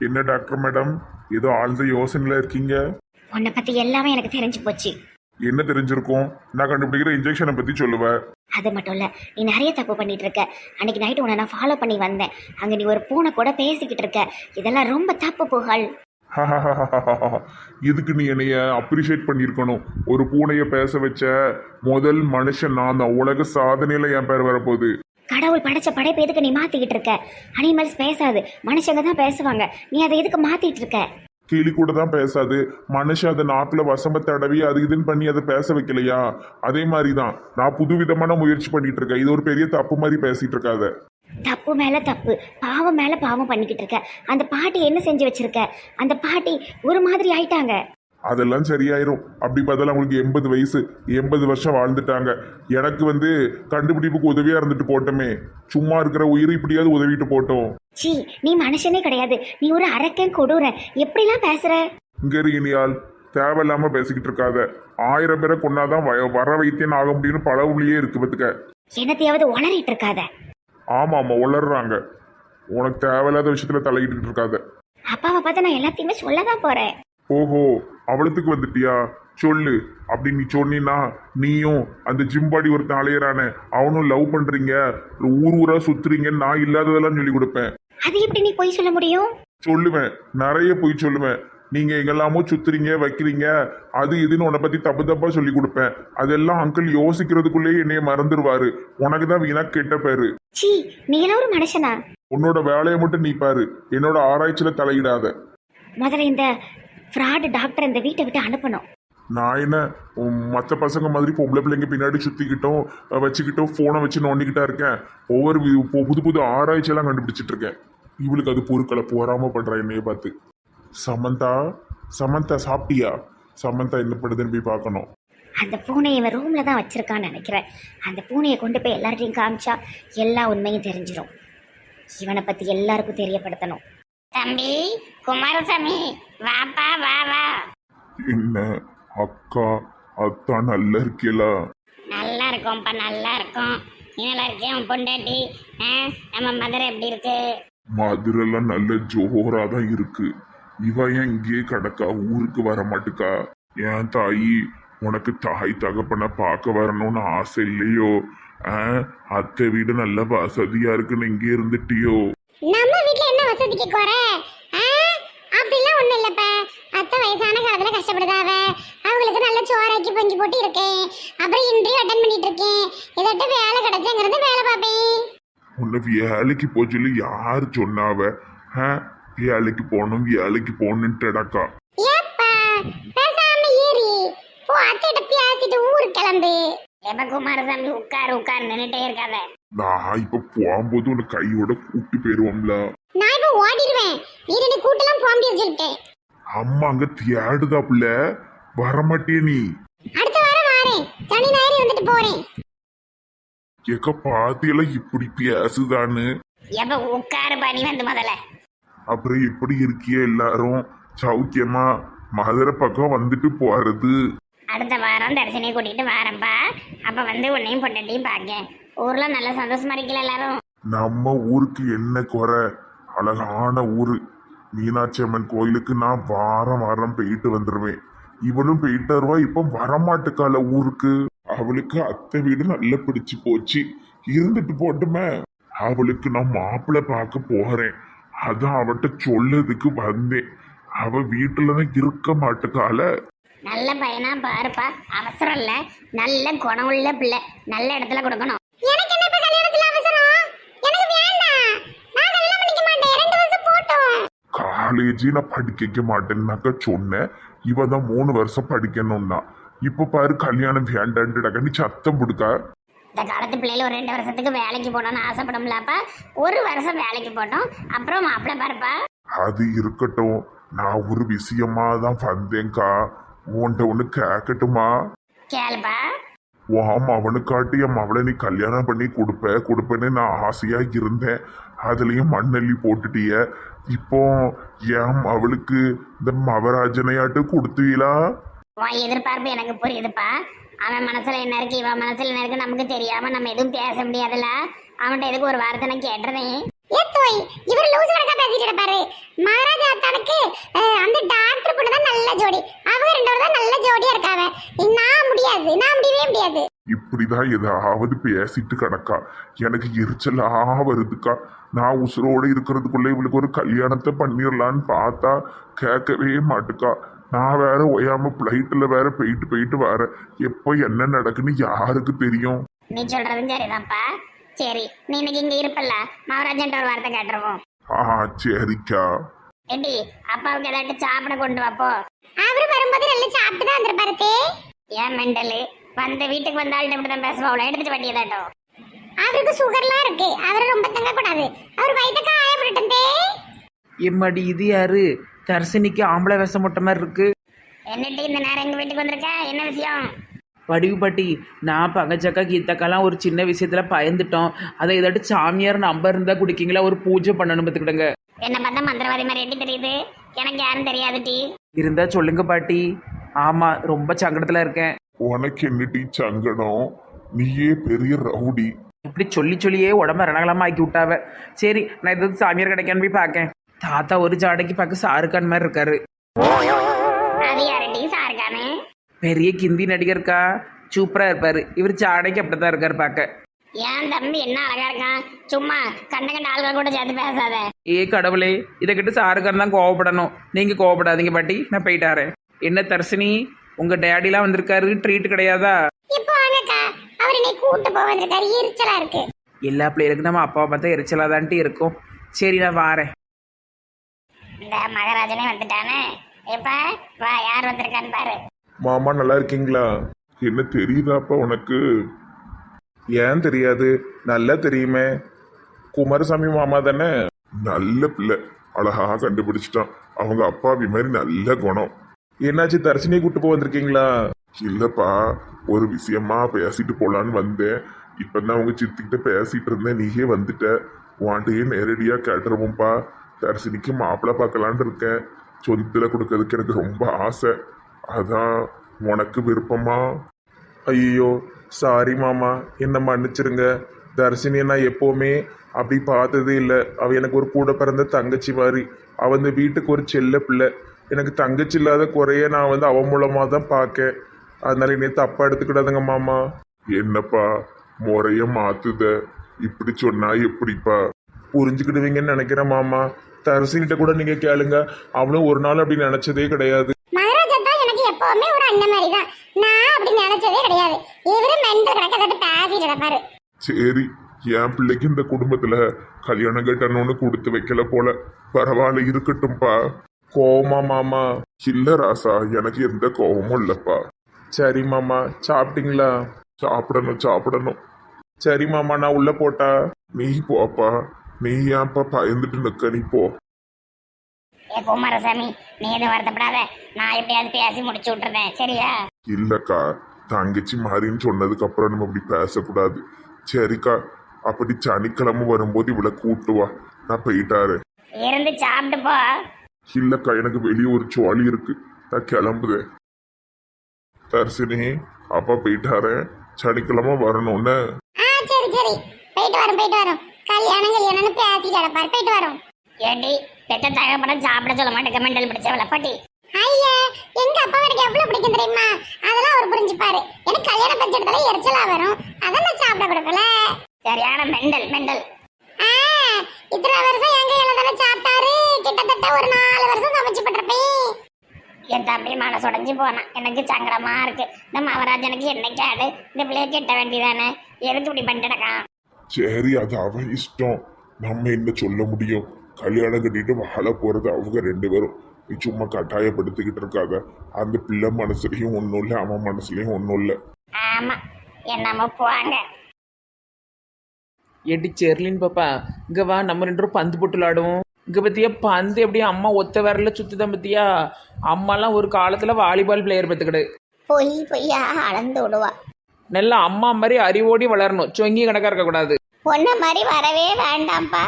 என்ன doctor madam? ஏதோ ஆழ்ந்த யோசனையில் இருக்கீங்க? உன்னை பத்தி எல்லாமே எனக்கு தெரிஞ்சு போச்சு. என்ன தெரிஞ்சிருக்கும்? நான் கண்டுபிடிக்கிற இன்ஜெக்ஷனை பற்றி சொல்லுவேன் அது மட்டும் இல்ல நீ நிறைய தப்பு பண்ணிட்டு இருக்க. அன்னைக்கு நைட்டு உன்னை நான் ஃபாலோ பண்ணி வந்தேன். அங்க நீ ஒரு பூனை கூட பேசிக்கிட்டு இருக்க. இதெல்லாம் ரொம்ப தப்பு புகழ். இதுக்கு நீ என்னைய அப்ரிஷியேட் பண்ணியிருக்கணும்? ஒரு பூனையை பேச வச்ச முதல் மனுஷன் நான் தான். உலக சாதனையில் என் பேர் வரப்போகுது. கடவுள் படைச்ச படைப்பு எதுக்கு நீ மாத்திக்கிட்டு இருக்க? அனிமல்ஸ் பேசாது. மனுஷங்க தான் பேசுவாங்க. நீ அதை எதுக்கு மாத்திட்டு இருக்க? கிளி கூட தான் பேசாது. மனுஷன் அதை நாக்கில் வசம்ப தடவி அது இதுன்னு பண்ணி அதை பேச வைக்கலையா? அதே மாதிரி தான் நான் புதுவிதமான முயற்சி பண்ணிட்டு இருக்கேன். இது ஒரு பெரிய தப்பு மாதிரி பேசிட்டு இருக்காத. தப்பு மேல தப்பு. பாவம் மேல பாவம் பண்ணிக்கிட்டு இருக்க. அந்த பாட்டி என்ன செஞ்சு வச்சிருக்க? அந்த பாட்டி ஒரு மாதிரி ஆயிட்டாங்க. அதெல்லாம் சரியாயிரும். அப்படி பார்த்தாலும் அவங்களுக்கு எண்பது வயசு எண்பது வருஷம் வாழ்ந்துட்டாங்க. எனக்கு வந்து கண்டுபிடிப்புக்கு உதவியா இருந்துட்டு போட்டோமே. சும்மா இருக்கிற உயிர் இப்படியாவது உதவிட்டு போட்டோம். சீ நீ மனுஷனே கிடையாது. நீ ஒரு அரக்கன் கொடூரன் எப்படிலாம் பேசுற? இங்க இனியால் தேவையில்லாம பேசிக்கிட்டு இருக்காத. ஆயிரம் பேரை கொண்டாதான் வ- வர வைத்தியன் ஆக முடியும்னு பழவுலியே இருக்கு பத்துக்க. என்னத்தையாவது உளறிட்டு இருக்காத. ஆமா ஆமா உளறாங்க உனக்கு தேவையில்லாத விஷயத்துல தலையிட்டு இருக்காத. அப்பாவை பார்த்து நான் எல்லாத்தையுமே சொல்லதான் போறேன். ஓஹோ அவளத்துக்கு வந்துட்டியா? சொல்லு. அப்படி நீ சொன்னீன்னா நீயும் அந்த ஜிம்பாடி ஒருத்தன் அலையறானே அவனும் லவ் பண்றீங்க. ஊர் ஊரா சுத்துறீங்கன்னு நான் இல்லாததெல்லாம் சொல்லி கொடுப்பேன். அது எப்படி நீ போய் சொல்ல முடியும்? சொல்லுவேன். நிறைய போய் சொல்லுவேன். நீங்க எங்கெல்லாமோ சுத்துறீங்க வைக்கிறீங்க. அது இதுன்னு உன்னை பத்தி தப்பு தப்பா சொல்லி கொடுப்பேன். அதெல்லாம் அங்கிள் யோசிக்கிறதுக்குள்ளேயே என்னைய மறந்துடுவாரு உனக்கு தான் வீணா கெட்ட பேரு. சீ நீ எல்லாம் ஒரு மனுஷனா? உன்னோட வேலையை மட்டும் நீ பாரு. என்னோட ஆராய்ச்சியில தலையிடாத. முதல்ல இந்த ஃப்ராடு டாக்டர் இந்த வீட்டை விட்டு அனுப்பணும். நான் என்ன மற்ற பசங்க மாதிரி பொம்பளை பிள்ளைங்க பின்னாடி சுத்திக்கிட்டோம் அஹ் வச்சுக்கிட்டோம் ஃபோனை வச்சு நோண்டிக்கிட்டா இருக்கேன். ஒவ்வொரு வி- பு- புது புது ஆராய்ச்சியெல்லாம் கண்டுபிடிச்சிட்டு இருக்கேன். இவளுக்கு அது பொருட்களை போறாம பண்றா என்னைய பார்த்து. சமந்தா சமந்தா சாப்பிட்டியா? சமந்தா என்ன படுதுன்னு போய் பார்க்கணும். அந்த பூனையை இவன் ரூம்ல தான் வச்சிருக்கான்னு நினைக்கிறேன். அந்த பூனையை கொண்டு போய் எல்லார்ட்டையும் காமிச்சா எல்லா உண்மையும் தெரிஞ்சிடும் இவனை பத்தி எல்லாருக்கும் தெரியப்படுத்தணும். தம்பி குமாரசாமி வாப்பா வா வா என்ன? அக்கா அத்தா நல்லா இருக்கீங்களா நல்லா இருக்கோம்ப்பா நல்லா இருக்கும். நீ நல்லா இருக்கேன் உன் பொண்டாட்டி? ஆ, நம்ம மதுரை எப்படி இருக்கு? மதுரெல்லாம் நல்ல ஜோரா தான் இருக்கு. இவ ஏன் இங்கேயே கிடக்கா? ஊருக்கு வர மாட்டுக்கா? ஏன் தாயி உனக்கு தாய் தகப்பனை பார்க்க வரணும்னு ஆசை இல்லையோ? ஆ, அத்தை வீடு நல்ல வசதியா இருக்குன்னு இங்கே இருந்துட்டியோ? நம்ம வீட்ல என்ன வசதிக்கு குறை? ஆ? அப்படிலாம் ஒண்ணும் இல்லப்பா. அத்தை வயசான காலத்துல கஷ்டப்படுதாவ அவங்களுக்கு நல்ல சோறாக்கி பொங்கி போட்டு இருக்கேன். அப்புறம் இன்டர்வியூ அட்டன் பண்ணிட்டு இருக்கேன். ஏதாட்ட வேலை கிடைச்சங்கிறது வேலை பார்ப்பேன் உன்னை வேலைக்கு போக சொல்லி யார் சொன்னாவ வேலைக்கு போகணும் வேலைக்கு போகணுன்ட்டுடக்கா ஏப்பா பேசாம ஏறி போ அத்தைகிட்ட பேசிட்டு ஊருக்கு கிளம்பு. எப்ப குமாரசாமி உட்காரு உட்காரு நின்றுட்டே இருக்காத. நான் இப்ப போகும்போது உன்னை கையோட கூட்டு போயிருவோம்ல. நான் இப்ப ஓடிடுவேன். நீ ரெண்டு கூட்டெல்லாம் போக முடியாது சொல்லிட்டேன். அம்மா அங்க தேடுதாப்புல. வரமாட்டியே நீ. அடுத்த வாரம் வாரேன். சனி ஞாயிறு வந்துட்டு போறேன். எக்க பாத்தியெல்லாம் இப்படி பேசுதான்னு. எப்ப உட்காரு பணி வந்து முதல்ல. அப்புறம் எப்படி இருக்கிய எல்லாரும்? சௌக்கியமா மதுரை பக்கம் வந்துட்டு போறது. அடுத்த வாரம் தரிசனையை கூட்டிட்டு வாரேன்ப்பா அப்ப வந்து உன்னையும் பொண்டாட்டியும் பார்க்கேன் ஊர்ல நல்ல சந்தோஷமா இருக்கல எல்லாரும்? நம்ம ஊருக்கு என்ன குறை? அழகான ஊரு. மீனாட்சி அம்மன் கோயிலுக்கு நான் வாரம் வாரம் போயிட்டு வந்துடுவேன் இவளும் போயிட்டு வருவா இப்ப வரமாட்டுக்கால ஊருக்கு. அவளுக்கு அத்தை வீடு நல்லா பிடிச்சு போச்சு. இருந்துட்டு போட்டுமே. அவளுக்கு நான் மாப்பிள்ளை பார்க்க போறேன். அதான் அவட்ட சொல்லதுக்கு வந்தேன். அவ வீட்டுலதான் இருக்க மாட்டுக்கால நல்ல பையனா பாருப்பா. அவசரம் இல்ல. நல்ல குணம் உள்ள பிள்ளை. நல்ல இடத்துல கொடுக்கணும் எனக்கு என்ன இப்ப கல்யாணத்துல அவசரம் எனக்கு வேண்டாம் நான் கல்யாணம் பண்ணிக்க மாட்டேன் ரெண்டு வருஷம் போட்டோம் காலேஜே நான் படிக்க மாட்டேன்னாக்க சொன்னேன். இவ தான் மூணு வருஷம் படிக்கணும்னா. இப்ப பாரு கல்யாணம் வேண்டான்ட்டுடாக்க நீ சத்தம் கொடுக்கா இந்த காலத்து பிள்ளைல ஒரு ரெண்டு வருஷத்துக்கு வேலைக்கு போகணும்னு ஆசைப்படும்லப்பா. ஒரு வருஷம் வேலைக்கு போட்டோம் அப்புறம் மாப்பிள்ளை பாருப்பா. அது இருக்கட்டும். நான் ஒரு விஷயமா தான் வந்தேன்க்கா. உன்கிட்ட ஒன்று கேட்கட்டுமா கேளுப்பா. உன் அவனுக்காட்டி என் அவளை நீ கல்யாணம் பண்ணி கொடுப்ப. கொடுப்பேன்னு நான் ஆசையா இருந்தேன். அதுலயும் மண்ணள்ளி போட்டுட்டிய. இப்போ என் அவளுக்கு இந்த மவராஜனையாட்டு கொடுத்துவீலா உன் எதிர்பார்ப்பு எனக்கு புரியுதுப்பா. அவன் மனசுல என்ன இருக்கு இவன் மனசுல என்ன இருக்கு நமக்கு தெரியாம நம்ம எதுவும் பேச முடியாதுல்ல. அவன்கிட்ட எதுக்கு ஒரு வார்த்தை நான் கேட்டுறேன்? ஏத்தோய் இவர் லூஸ் கணக்கா பேசிட்டு இருப்பாரு. மகாராஜா அத்தானுக்கு அஹ், அந்த டாக்டர் பொண்ணு தான் நல்ல ஜோடி. அவங்க ரெண்டு பேரும் தான் நல்ல ஜோடியா இருக்காவ நான் முடியாது நான் முடியவே முடியாது. இப்படிதான் ஏதாவது பேசிட்டு கிடக்கா எனக்கு எரிச்சலா வருதுக்கா. நான் உசுரோட இருக்கிறதுக்குள்ள இவளுக்கு ஒரு கல்யாணத்தை பண்ணிடலான்னு பார்த்தா கேட்கவே மாட்டுக்கா. நான் வேற ஒயாம பிளைட்ல வேற போயிட்டு போயிட்டு வரேன் எப்போ என்ன நடக்குன்னு யாருக்கு தெரியும்? நீ சொல்றதும் சரிதான்ப்பா. சரி நீ இன்னைக்கு இங்க இருப்பல்ல? மகாராஜன்ட்ட ஒரு வார்த்தை கேட்டுருவோம். ஆ சரிக்கா. ஏண்டி அப்பாவுக்கு ஏதாட்டும் சாப்பிட கொண்டு வாப்போ அவர் வரும்போது நல்லா சாப்பிட்டு தான் வந்திருப்பாரு ஏன் மெண்டலு? வந்த வீட்டுக்கு வந்தாலும் இப்படி தான் பேசுவாங்களோ எடுத்துட்டு வண்டி ஏதாட்டும் அவருக்கு சுகர்லாம் இருக்கு. அவர் ரொம்ப தங்க கூடாது அவர் வயிற்று காயப்படட்டும் தே. எம்மாடி இது யாரு? தர்சினிக்கு ஆம்பளை வேஷம் போட்ட மாதிரி இருக்கு. என்னட்டி இந்த நேரம் எங்க வீட்டுக்கு வந்திருக்க? என்ன விஷயம்? வடிவு பாட்டி நான் பங்கச்சக்கா கீத்தக்காலாம் ஒரு சின்ன விஷயத்துல பயந்துட்டோம். அதை ஏதாட்டு சாமியார் நம்பர் இருந்தா குடிக்கீங்களா? ஒரு பூஜை பண்ணணும் பார்த்துக்கிடுங்க. என்ன பார்த்தா மந்திரவாதி மாதிரி எப்படி தெரியுது. எனக்கு யாரும் தெரியாது டி. இருந்தா சொல்லுங்க பாட்டி. ஆமா ரொம்ப சங்கடத்துல இருக்கேன். உனக்கு என்னடி சங்கடம்? நீயே பெரிய ரவுடி. இப்படி சொல்லி சொல்லியே உடம்ப ரணகலமா ஆக்கி விட்டாவ. சரி நான் ஏதாவது சாமியார் கிடைக்கான்னு போய் பார்க்கேன் தாத்தா ஒரு ஜாடைக்கு பார்க்க சாருக்கான் மாதிரி இருக்காரு. சாருக்கானு? பெரிய கிந்தி நடிகர்க்கா சூப்பரா இருப்பாரு. இவர் ஜாடைக்கு அப்படித்தான் இருக்காரு பார்க்க ஏன் தம்பி என்ன அழகா இருக்கான்? சும்மா கண்ட கண்ட ஆளுகள் கூட சேர்த்து பேசாத. ஏ கடவுளே இதை கிட்ட சாருக்காரன் தான் கோவப்படணும். நீங்க கோவப்படாதீங்க பாட்டி நான் போயிட்டாரேன் என்ன தர்சினி உங்க டேடிலாம் வந்திருக்காரு ட்ரீட் கிடையாதா? அவர் என்னை கூட்டு போக வந்திருக்காரு. எரிச்சலா இருக்கு. எல்லா பிள்ளைகளுக்கும் நம்ம அப்பாவை பார்த்தா எரிச்சலாதான்ட்டு இருக்கும். சரி நான் வாரேன். இந்த மகாராஜனே வந்துட்டானே. இப்ப வா யார் வந்திருக்கான்னு பாரு. மாமா நல்லா இருக்கீங்களா? என்ன தெரியுதாப்பா உனக்கு? ஏன் தெரியாது? நல்லா தெரியுமே. குமாரசாமி மாமா தானே? நல்ல பிள்ளை. அழகா கண்டுபிடிச்சிட்டான். அவங்க அப்பாவி மாதிரி நல்ல குணம். என்னாச்சு தர்ஷினியை கூட்டு போக வந்திருக்கீங்களா? இல்லைப்பா ஒரு விஷயமா பேசிட்டு போகலான்னு வந்தேன். இப்போ தான் அவங்க சித்திக்கிட்ட பேசிட்டு இருந்தேன். நீயே வந்துட்ட. வாண்டையே நேரடியாக கேட்டுருவோம்ப்பா. தரிசனிக்கு மாப்பிள்ளை பார்க்கலான்னு இருக்கேன். சொந்தத்தில் கொடுக்கறதுக்கு எனக்கு ரொம்ப ஆசை. அதான் உனக்கு விருப்பமா? ஐயோ சாரி மாமா. என்ன மன்னிச்சிருங்க. தர்ஷினியை நான் எப்போவுமே அப்படி பார்த்ததே இல்லை. அவள் எனக்கு ஒரு கூட பிறந்த தங்கச்சி மாதிரி. அவள் இந்த வீட்டுக்கு ஒரு செல்ல பிள்ளை. எனக்கு தங்கச்சி இல்லாத குறைய நான் வந்து அவன் மூலமாக தான் பார்க்கேன். அதனால என்னை தப்பா எடுத்துக்கிடாதுங்க மாமா. என்னப்பா? முறைய மாத்துத. இப்படி சொன்னா எப்படிப்பா? புரிஞ்சுக்கிடுவீங்கன்னு நினைக்கிறேன் மாமா. தரிசினிட்ட கூட நீங்க கேளுங்க. அவளும் ஒரு நாள் அப்படி நினைச்சதே கிடையாது. மகாராஜா தான் எனக்கு எப்பவுமே ஒரு அண்ணன் மாதிரி தான் நான் அப்படி நினைச்சதே கிடையாது. இவரு மென்டல் கணக்க பேசிட்டு கிடப்பாரு சரி என் பிள்ளைக்கு இந்த குடும்பத்துல கல்யாணம் கட்டணும்னு கொடுத்து வைக்கல போல. பரவாயில்ல இருக்கட்டும்பா. கோவமா மாமா. இல்ல ராசா எனக்கு எந்த கோபமும் இல்லப்பா. சரி மாமா சாப்பிட்டீங்களா? சாப்பிடணும் சாப்பிடணும். சரி மாமா நான் உள்ள போட்டா. நீ போப்பா நீ ஏன்ப்பா பயந்துட்டு நிக்க? நீ போ. ஏ குமாரசாமி நீ எதுவும் வருத்தப்படாத. நான் எப்படியாவது பேசி முடிச்சு விட்டுறேன். சரியா? இல்லக்கா தங்கச்சி மாறின்னு சொன்னதுக்கு அப்புறம் நம்ம இப்படி பேசக்கூடாது. சரிக்கா அப்படி சனிக்கிழமை வரும்போது இவளை கூட்டு வா. நான் போயிட்டாரு இருந்து சாப்பிட்டு போ. இல்லக்கா எனக்கு வெளியே ஒரு சுவாலி இருக்கு. நான் கிளம்புதேன். தர்சினி அப்பா போயிட்டாரு. சனிக்கிழமை வரணும்னு. ஆ சரி சரி. போயிட்டு வரோம் போயிட்டு வரோம். கல்யாணம் கல்யாணம்னு பேசிட்டு கிடப்பாரு போயிட்டு வரோம். ஏண்டி பெத்த தகப்படம் சாப்பிட சொல்ல மாட்டேங்க மெண்டல் பிடிச்சவள பட்டி. ஐயா எங்க அப்பா எனக்கு எவ்வளவு பிடிக்கும் தெரியுமா? அதெல்லாம் அவர் புரிஞ்சுப்பாரு. எனக்கு கல்யாண பட்ஜெட்ல எரிச்சலா வரும். அதான் நான் சாப்பிட கொடுக்கல. சரியான மெண்டல் மெண்டல். ஆ, இத்தனை வருஷம் எங்க தானே சாப்பிட்டாரு. கிட்டத்தட்ட ஒரு நாலு வருஷம் என் தம்பி மனசு உடைஞ்சு போனான் எனக்கு சங்கடமா இருக்கு. இந்த மகாராஜனுக்கு என்ன கேடு? இந்த பிள்ளைய கெட்ட வேண்டியதானே? எதுக்கு இப்படி பண்ணிட்டக்கான் சரி அது அவன் இஷ்டம். நம்ம என்ன சொல்ல முடியும்? கல்யாணம் கட்டிட்டு வாழ போறது அவங்க ரெண்டு பேரும். நீ சும்மா கட்டாயப்படுத்திக்கிட்டு இருக்காத. அந்த பிள்ளை மனசுலயும் ஒன்றும் இல்லை அவன் மனசுலயும் ஒன்றும் இல்லை. ஆமா. என்னமோ போவாங்க. ஏட்டி செர்லின் பாப்பா இங்க வா நம்ம ரெண்டு பேரும் பந்து போட்டு விளாடுவோம். இங்க பத்தியா பந்து எப்படி அம்மா ஒத்த விரல சுத்துதான் பத்தியா? அம்மாலாம் ஒரு காலத்துல வாலிபால் பிளேயர் பத்துக்கிடு பொய் பொய்யா அளந்து விடுவா. நல்ல அம்மா மாதிரி அறிவோடி வளரணும். சொங்கி கணக்கா இருக்கக்கூடாது பொண்ணு மாதிரி வரவே வேண்டாம்ப்பா.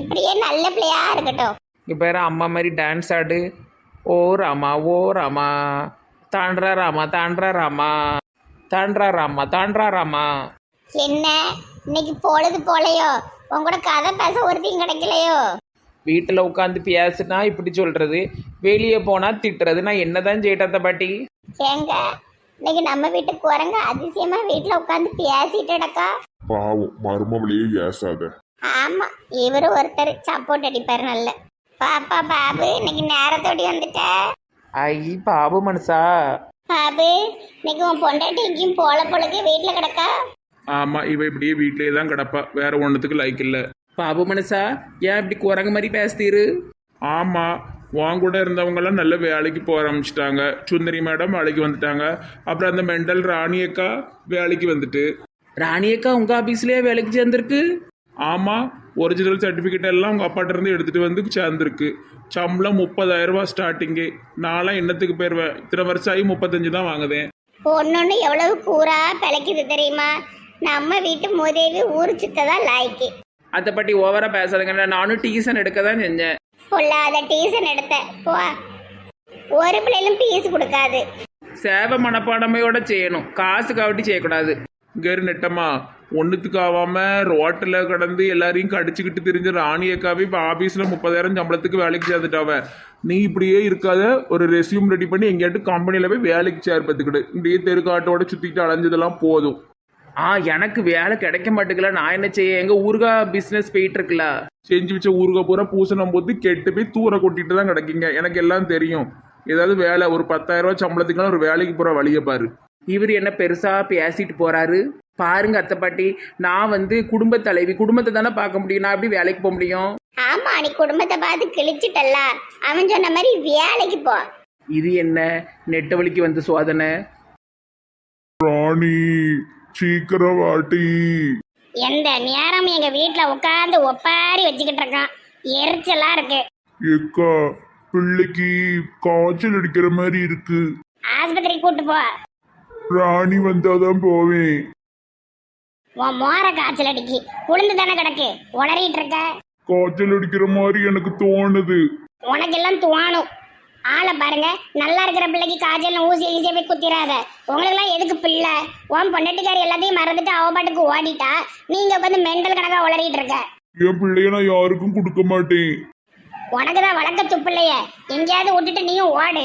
இப்படியே நல்ல பிள்ளையா இருக்கட்டும். பேர அம்மா மாதிரி டான்ஸ் ஆடு. ஓ ராமா ஓ ராமா. தாண்டா ராமா தாண்டா ராமா. தாண்டா ராமா தாண்டா ராமா. என்ன? இன்னைக்கு பொழுது போலையோ? உன் கூட கதை பேச ஒருத்தையும் கிடைக்கலையோ? வீட்டில் உட்காந்து பேசுனா இப்படி சொல்கிறது வெளியே போனால் திட்டுறது நான் என்னதான் செய்யட்டாத்த பாட்டி? ஏங்க இன்னைக்கு நம்ம வீட்டுக்கு குரங்க அதிசயமா வீட்டுல உட்காந்து பேசிட்டடக்கா பாவம் மருமவளையே ஏசாத. ஆமா இவரு ஒருத்தர் சப்போர்ட் அடிப்பாரு நல்ல. பாப்பா பாபு இன்னைக்கு நேரத்தோடி வந்துட்ட. ஐ பாபு மனசா? பாபு இன்னைக்கு உன் பொண்டாட்டி எங்கேயும் போல பொழுது வீட்டுல கிடக்கா? ஆமாம் இவ இப்படியே வீட்டிலே தான் கிடப்பா. வேற ஒன்றுத்துக்கு லைக் இல்லை. பாபு மனசா? ஏன் இப்படி குரங்கு மாதிரி பேசுதீரு? ஆமாம் உன் கூட இருந்தவங்கெல்லாம் நல்ல வேலைக்கு போக ஆரம்பிச்சிட்டாங்க. சுந்தரி மேடம் வேலைக்கு வந்துட்டாங்க. அப்புறம் அந்த மெண்டல் ராணி அக்கா வேலைக்கு வந்துட்டு. ராணியக்கா உங்கள் ஆஃபீஸ்லேயே வேலைக்கு சேர்ந்துருக்கு? ஆமாம் ஒரிஜினல் சர்டிஃபிகேட் எல்லாம் உங்கள் அப்பாட்ட இருந்து எடுத்துகிட்டு வந்து சேர்ந்துருக்கு. சம்பளம் முப்பதாயிரம் ரூபாய் ஸ்டார்டிங்கு நான்லாம் என்னத்துக்கு போயிடுவேன் இத்தனை வருஷம் ஆகி முப்பத்தஞ்சு தான் வாங்குதேன். ஒன்னொன்னு எவ்வளவு கூரா பிழைக்குது தெரியுமா? நம்ம வீட்டு மூதேவி ஊர் சுத்ததான் லாய்க்கு. அதை பற்றி ஓவராக பேசாதுங்க. நானும் டீசன் எடுக்க தான் செஞ்சேன். பொல்லாத டீசன் எடுத்த. போ. ஒரு பிள்ளைகளும் பீஸ் கொடுக்காது. சேவை மனப்பான்மையோட செய்யணும். காசு காவட்டி செய்யக்கூடாது. இங்கே நெட்டம்மா ஒன்றுத்துக்கு ஆகாமல் ரோட்டில் கடந்து எல்லாரையும் கடிச்சிக்கிட்டு தெரிஞ்ச ராணி அக்காவே இப்போ ஆஃபீஸில் முப்பதாயிரம் சம்பளத்துக்கு வேலைக்கு சேர்ந்துட்டாவ நீ இப்படியே இருக்காத ஒரு ரெஸ்யூம் ரெடி பண்ணி எங்கேயாட்டு கம்பெனியில் போய் வேலைக்கு சேர்ப்பத்துக்கிடு இப்படியே தெருக்காட்டோட சுற்றிக்கிட்டு அலைஞ்சதெல்லாம் போதும். ஆ எனக்கு வேலை கிடைக்க மாட்டேங்கல நான் என்ன செய்ய எங்கள் ஊருகா பிஸ்னஸ் போயிட்டு இருக்குல்ல செஞ்சு வச்ச ஊருக பூரா பூசணம் போது கெட்டு போய் தூர கொட்டிட்டு தான் கிடக்கீங்க. எனக்கு எல்லாம் தெரியும். ஏதாவது வேலை ஒரு பத்தாயிரம் ரூபாய் சம்பளத்துக்குலாம் ஒரு வேலைக்கு போகிற வழியை பாரு. இவர் என்ன பெருசா பேசிட்டு போறாரு? பாருங்க அத்தை பாட்டி. நான் வந்து குடும்ப தலைவி. குடும்பத்தை தானே பார்க்க முடியும். நான் எப்படி வேலைக்கு போக முடியும்? ஆமா நீ குடும்பத்தை பார்த்து கிழிச்சிட்டல்ல. அவன் சொன்ன மாதிரி வேலைக்கு போ. இது என்ன? நெட்ட வழிக்கு வந்து சோதனை? ராணி. சீக்கிரம் வாட்டி எந்த நேரம் எங்க வீட்டுல உட்காந்து ஒப்பாரி வச்சுக்கிட்டு இருக்கான். எரிச்சலா இருக்கு. எக்கா பிள்ளைக்கு காய்ச்சல் அடிக்கிற மாதிரி இருக்கு. ஆஸ்பத்திரி கூட்டு போ. ராணி வந்தாதான் போவேன். உன் மோர காய்ச்சல் அடிக்கி. குளிந்து தானே கிடக்கு. உளறிட்டு இருக்க. காய்ச்சல் அடிக்கிற மாதிரி எனக்கு தோணுது. உனக்கெல்லாம் துவாணும் ஆளை பாருங்க. நல்லா இருக்கிற பிள்ளைக்கு காய்ச்சல் ஊசி ஈஸியாக போய் குத்திராத உங்களுக்கெல்லாம் எதுக்கு பிள்ளை? உன் பொண்டாட்டிக்காரி எல்லாத்தையும் மறந்துட்டு அவ பாட்டுக்கு ஓடிட்டா. நீங்க உட்காந்து மெண்டல் கணக்கா உளறிட்டு இருக்க. என் பிள்ளைய நான் யாருக்கும் கொடுக்க மாட்டேன். உனக்கு தான் வளர்க்க துப்பிள்ளைய. எங்கேயாவது விட்டுட்டு நீயும் ஓடு.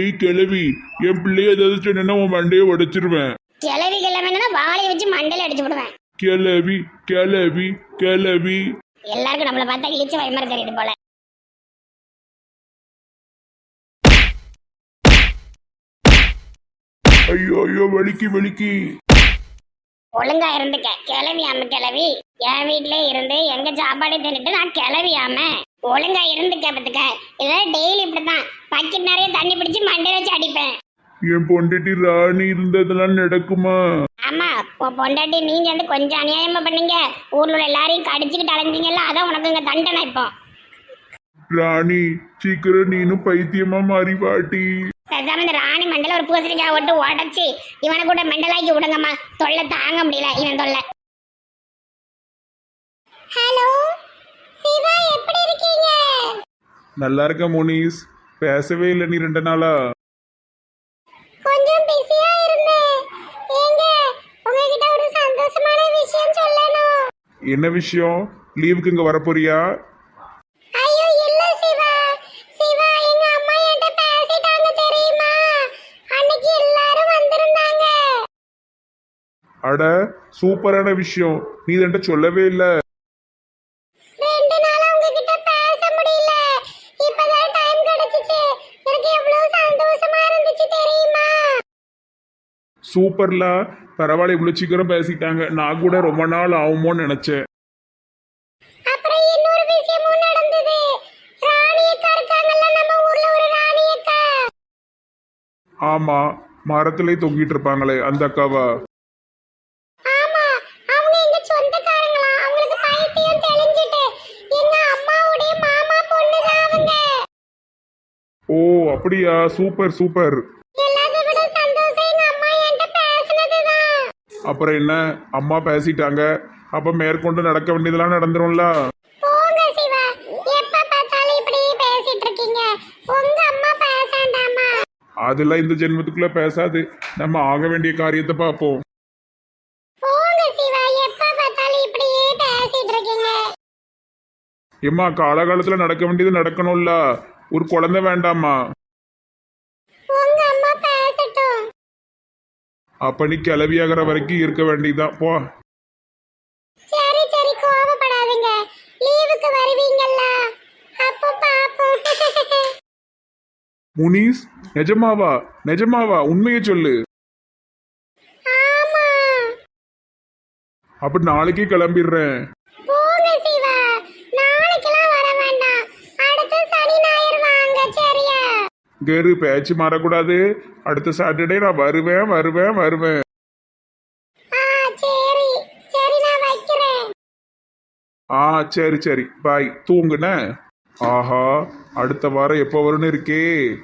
ஏய் கிழவி என் பிள்ளைய ஏதாவது சொன்னா உன் மண்டையை உடைச்சிருவேன். கிளவி கிளம்பினா வாளியை வச்சு மண்டையில அடிச்சு விடுவேன் கிளவி கிளவி கிளவி எல்லாருக்கும் நம்மளை பார்த்தா இழிச்சு பயமா தெரியுது போல. ஐயோ ஐயோ வலிக்கு வலிக்கு ஒழுங்கா இருந்துக்க. கிளவி ஆம கிளவி. என் வீட்லயே இருந்து எங்க சாப்பாடு தின்னுட்டு நான் கிளவி ஆம ஒழுங்கா இருந்துக்க பத்துக்க. இதெல்லாம் டெய்லி இப்படிதான் பக்கெட் நிறைய தண்ணி பிடிச்சு மண்டையில வச்சு அடிப்பேன். என் பொண்டாட்டி ராணி இருந்ததெல்லாம் நடக்குமா? ஆமா உன் பொண்டாட்டி நீங்க வந்து கொஞ்சம் அநியாயமா பண்ணீங்க. ஊர்ல உள்ள எல்லாரையும் கடிச்சுக்கிட்டு அலைஞ்சீங்கல்ல அதான் உனக்கு இங்க தண்டனை இப்போ. ராணி சீக்கிரம் நீனும் பைத்தியமா மாறி வாட்டி பேசாம இந்த ராணி மண்டல ஒரு பூசணிக்காய் விட்டு உடச்சி இவனை கூட மெண்டலாக்கி விடுங்கம்மா. தொல்லை தாங்க முடியல இவன் தொல்லை. ஹலோ சிவா எப்படி இருக்கீங்க? நல்லா இருக்க முனிஸ். பேசவே இல்லை நீ ரெண்டு நாளா. கொஞ்சம் பிஸியா இருந்தேன் ஏங்க உங்ககிட்ட ஒரு சந்தோஷமான விஷயம் சொல்லணும். என்ன விஷயம்? லீவுக்கு இங்கே வரப்போறியா? அட சூப்பரான விஷயம். நீ என்கிட்ட சொல்லவே இல்லை. ரெண்டு நாளா உங்ககிட்ட பேச முடியல. இப்பதான் டைம் கிடைச்சிச்சு. எனக்கு எவ்வளவு சந்தோஷமா இருந்துச்சு தெரியுமா? சூப்பர்லா. பரவாயில்ல இவ்வளோ சீக்கிரம் பேசிட்டாங்க. நான் கூட ரொம்ப நாள் ஆகுமோன்னு நினச்சேன். அப்புறம் இன்னொரு விஷயமும் நடந்தது. ராணி அக்கா இருக்காங்கல்ல நம்ம ஊர்ல ஒரு ராணி அக்கா. ஆமாம் மரத்துலேயே தொங்கிட்டு இருப்பாங்களே அந்த அக்காவா ஆமா அவங்க எங்க சொந்தக்காரங்களா அவங்களுக்கு பைத்தியம் தெளிஞ்சிட்டு எங்க அம்மாவுடைய மாமா பொண்ணுதான் அவங்க ஓ அப்படியா? Super super. அப்புறம் என்ன? அம்மா பேசிட்டாங்க. அப்போ மேற்கொண்டு நடக்க வேண்டியதெல்லாம் நடந்துரும்ல? அதெல்லாம் இந்த ஜென்மத்துக்குள்ள பேசாது. நம்ம ஆக வேண்டிய காரியத்தை பார்ப்போம். ஏம்மா காலகாலத்தில் நடக்க வேண்டியது நடக்கணும்ல? ஒரு குழந்தை வேண்டாமா உங்க அம்மா பேசட்டும். அப்ப நீ கிளவியாகிற வரைக்கும் இருக்க வேண்டியதுதான். போ. சரி சரி கோவப்படாதீங்க. லீவுக்கு வருவீங்கல்ல. அப்போ பாப்போம். முனிஸ் நிஜமாவா? நிஜமாவா? உண்மையை சொல்லு. ஆமா. அப்ப நாளைக்கே கிளம்பிடுறேன் போங்க சிவா நாளைக்கெல்லாம் வர வேண்டாம் அடுத்த சனி ஞாயிறு வாங்க சரியா கரு பேச்சு மாறக்கூடாது. அடுத்த சாட்டர்டே நான் வருவேன் வருவேன் வருவேன். ஆ சரி. சரி பாய் தூங்குன? ஆஹா. அடுத்த வாரம் எப்போ வரும்னு இருக்கே.